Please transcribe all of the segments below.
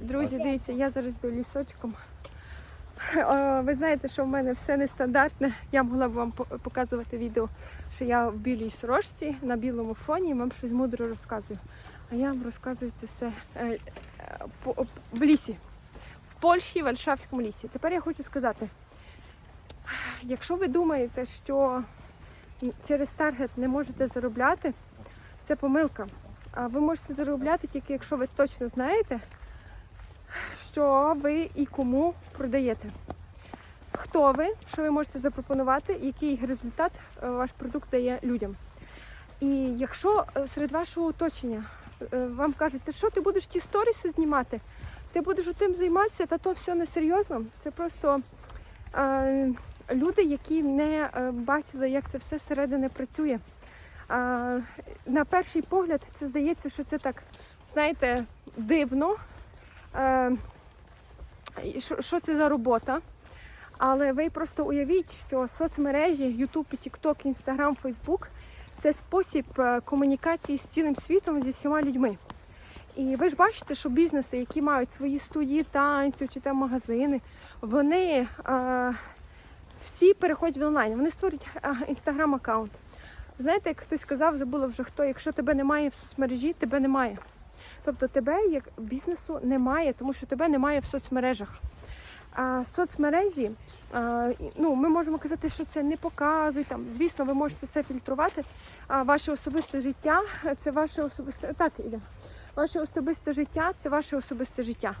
Друзі, дивіться, я зараз йду лісочком. Ви знаєте, що в мене все нестандартне. Я могла б вам показувати відео, що я в білій сорочці на білому фоні і вам щось мудро розказую. А я вам розказую це все е, е, в лісі, в Польщі, в Варшавському лісі. Тепер я хочу сказати, якщо ви думаєте, що через таргет не можете заробляти, це помилка. А ви можете заробляти тільки якщо ви точно знаєте, що ви і кому продаєте. Хто ви, що ви можете запропонувати, який результат е, ваш продукт дає людям. І якщо е, серед вашого оточення е, вам кажуть, ти що ти будеш ті сторіси знімати, ти будеш тим займатися, та то все несерйозно. Це просто е, люди, які не бачили, як це все зсередини працює. На перший погляд це здається, що це так, знаєте, дивно. Е, що, це за робота? Але ви просто уявіть, що соцмережі YouTube, TikTok, Instagram, Facebook це спосіб е, комунікації з цілим світом зі всіма людьми. І ви ж бачите, що бізнеси, які мають свої студії танцю чи там магазини, вони е, всі переходять в онлайн. Вони створюють інстаграм аккаунт. Знаєте, як хтось сказав, забула вже хто, якщо тебе немає в соцмережі, тебе немає. Тобто тебе як бізнесу немає, тому що тебе немає в соцмережах. А соцмережі, а, ну, ми можемо казати, що це не показуй. Там, звісно, ви можете це фільтрувати. А ваше особисте життя це ваше особисте. Так, іде. Ваше особисте життя це ваше особисте життя.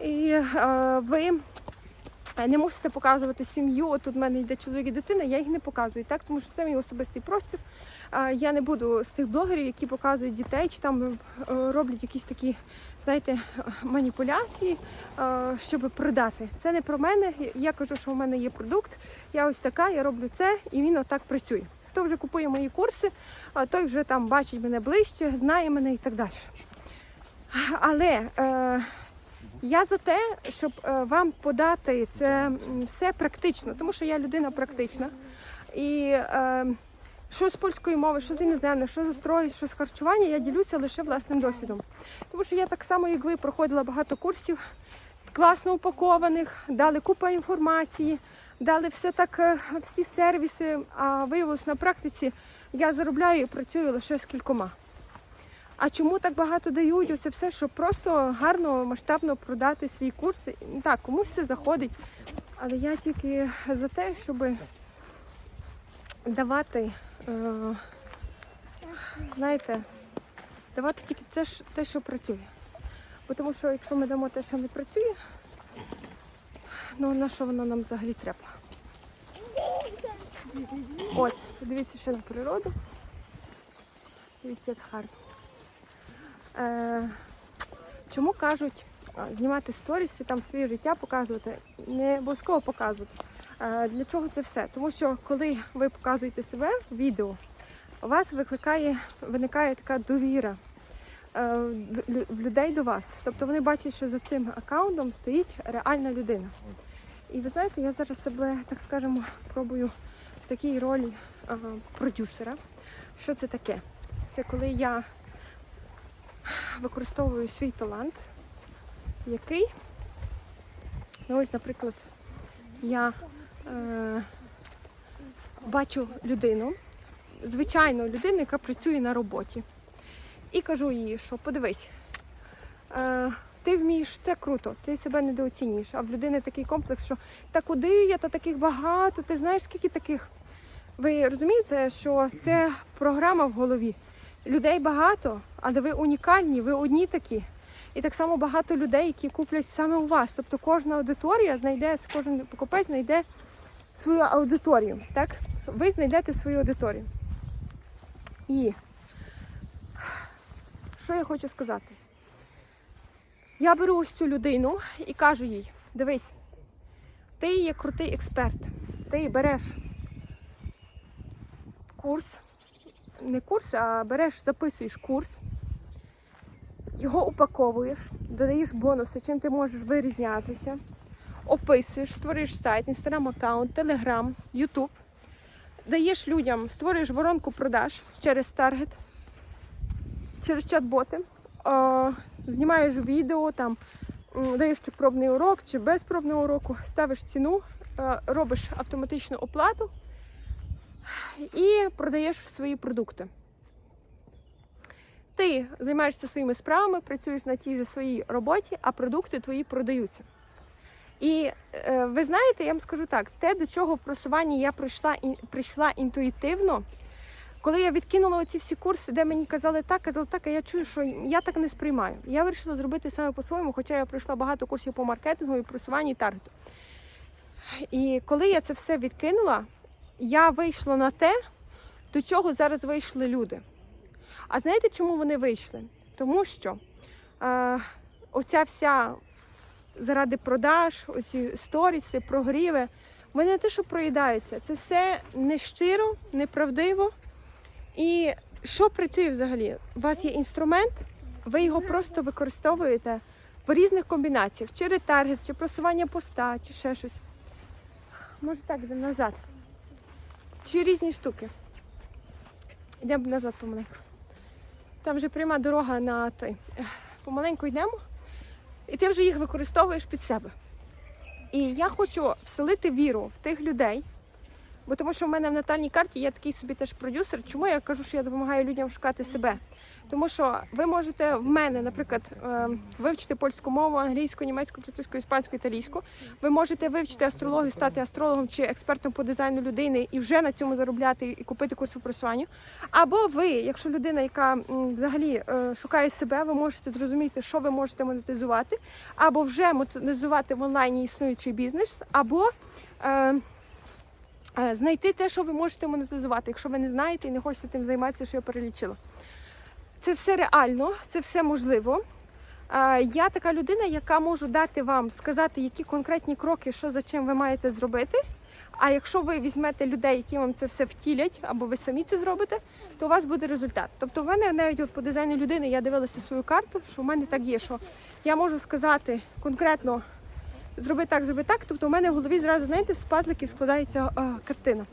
І а, ви не мусите показувати сім'ю. Тут в мене йде чоловік і дитина, я їх не показую, так? тому що це мій особистий простір. Я не буду з тих блогерів, які показують дітей, чи там е, роблять якісь такі, знаєте, маніпуляції, е, щоб продати. Це не про мене. Я кажу, що в мене є продукт, я ось така, я роблю це, і він отак працює. Хто вже купує мої курси, той вже там бачить мене ближче, знає мене і так далі. Але е, я за те, щоб е, вам подати це все практично, тому що я людина практична. І е, що з польської мови, що з іноземної, що з строю, що з харчування, я ділюся лише власним досвідом. Тому що я так само, як ви, проходила багато курсів, класно упакованих, дали купа інформації, дали все так, е, всі сервіси, а виявилось на практиці, я заробляю і працюю лише з кількома. А чому так багато дають? Оце все, щоб просто гарно, масштабно продати свій курс. Так, комусь це заходить. Але я тільки за те, щоб давати, е, знаєте, давати тільки те, те, що працює. Бо тому що якщо ми дамо те, що не працює, ну на що воно нам взагалі треба? От, подивіться ще на природу. Дивіться, як гарно. Е, чому кажуть знімати сторіси, там своє життя показувати, не обов'язково показувати. Е, для чого це все? Тому що коли ви показуєте себе в відео, у вас викликає, виникає така довіра е, в людей до вас. Тобто вони бачать, що за цим аккаунтом стоїть реальна людина. І ви знаєте, я зараз себе, так скажемо, пробую в такій ролі продюсера. Що це таке? Це коли я використовую свій талант, який, ну ось, наприклад, я е, бачу людину, звичайну людину, яка працює на роботі. І кажу їй, що подивись, е, ти вмієш, це круто, ти себе недооцінюєш. А в людини такий комплекс, що та куди я, та таких багато, ти знаєш, скільки таких. Ви розумієте, що це програма в голові. Людей багато, але ви унікальні, ви одні такі. І так само багато людей, які куплять саме у вас. Тобто кожна аудиторія знайде, кожен покупець знайде свою аудиторію. Так? Ви знайдете свою аудиторію. І що я хочу сказати? Я беру ось цю людину і кажу їй: дивись, ти є крутий експерт. Ти береш курс, не курс, а береш, записуєш курс, його упаковуєш, додаєш бонуси, чим ти можеш вирізнятися, описуєш, створюєш сайт, інстаграм аккаунт, телеграм, ютуб, даєш людям, створюєш воронку продаж через таргет, через чат-боти, знімаєш відео, там даєш чи пробний урок, чи без пробного уроку, ставиш ціну, робиш автоматичну оплату і продаєш свої продукти. Ти займаєшся своїми справами, працюєш на тій же своїй роботі, а продукти твої продаються. І е, ви знаєте, я вам скажу так: те, до чого в просуванні я прийшла, прийшла інтуїтивно, коли я відкинула оці всі курси, де мені казали так, казали так, а я чую, що я так не сприймаю. Я вирішила зробити саме по-своєму, хоча я пройшла багато курсів по маркетингу і просуванню і таргету. І коли я це все відкинула, я вийшла на те, до чого зараз вийшли люди. А знаєте, чому вони вийшли? Тому що е, оця вся заради продаж, оці сторіси, прогріви, вони не те, що проїдаються. Це все нещиро, неправдиво. І що працює взагалі? У вас є інструмент, ви його просто використовуєте в різних комбінаціях, чи ретаргет, чи просування поста, чи ще щось. Може так, назад. Чи різні штуки. Йдемо назад помаленьку. Там вже пряма дорога на той. Помаленьку йдемо, і ти вже їх використовуєш під себе. І я хочу вселити віру в тих людей, бо тому що в мене в натальній карті є такий собі теж продюсер. Чому я кажу, що я допомагаю людям шукати себе? Тому що ви можете в мене, наприклад, е, вивчити польську мову, англійську, німецьку, французьку, іспанську, італійську. Ви можете вивчити астрологію, стати астрологом чи експертом по дизайну людини і вже на цьому заробляти і купити курс по. Або ви, якщо людина, яка взагалі е, шукає себе, ви можете зрозуміти, що ви можете монетизувати, або вже монетизувати в онлайні існуючий бізнес, або е, знайти те, що ви можете монетизувати, якщо ви не знаєте і не хочете тим займатися, що я перелічила. Це все реально, це все можливо. Е, Я така людина, яка можу дати вам сказати, які конкретні кроки, що за чим ви маєте зробити. А якщо ви візьмете людей, які вам це все втілять, або ви самі це зробите, то у вас буде результат. Тобто, в мене навіть от по дизайну людини я дивилася свою карту, що в мене так є, що я можу сказати конкретно зроби так, зроби так. Тобто, у мене в голові зразу, знаєте, з пазликів складається а, картина.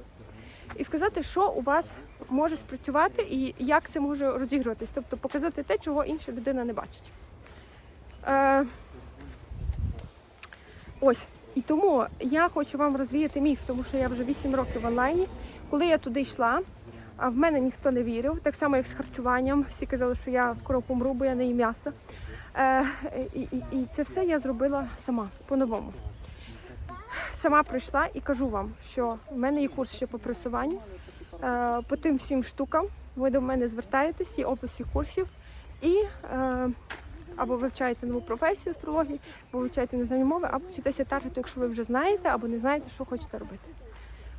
І сказати, що у вас може спрацювати і як це може розігруватись. Тобто показати те, чого інша людина не бачить. Е, ось. І тому я хочу вам розвіяти міф, тому що я вже 8 років в онлайні. Коли я туди йшла, в мене ніхто не вірив, так само як з харчуванням. Всі казали, що я скоро помру, бо я не їм м'ясо. Е, і, і, і це все я зробила сама по-новому. Сама прийшла і кажу вам, що в мене є курс ще по пресуванню. Е, по тим всім штукам ви до мене звертаєтесь, є опис всіх курсів. І е, або вивчаєте нову професію астрології, або вивчаєте іноземні мови, або вчитеся таргету, якщо ви вже знаєте, або не знаєте, що хочете робити.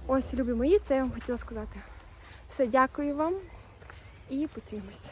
Ось, любі мої, це я вам хотіла сказати. Все, дякую вам і почуємось.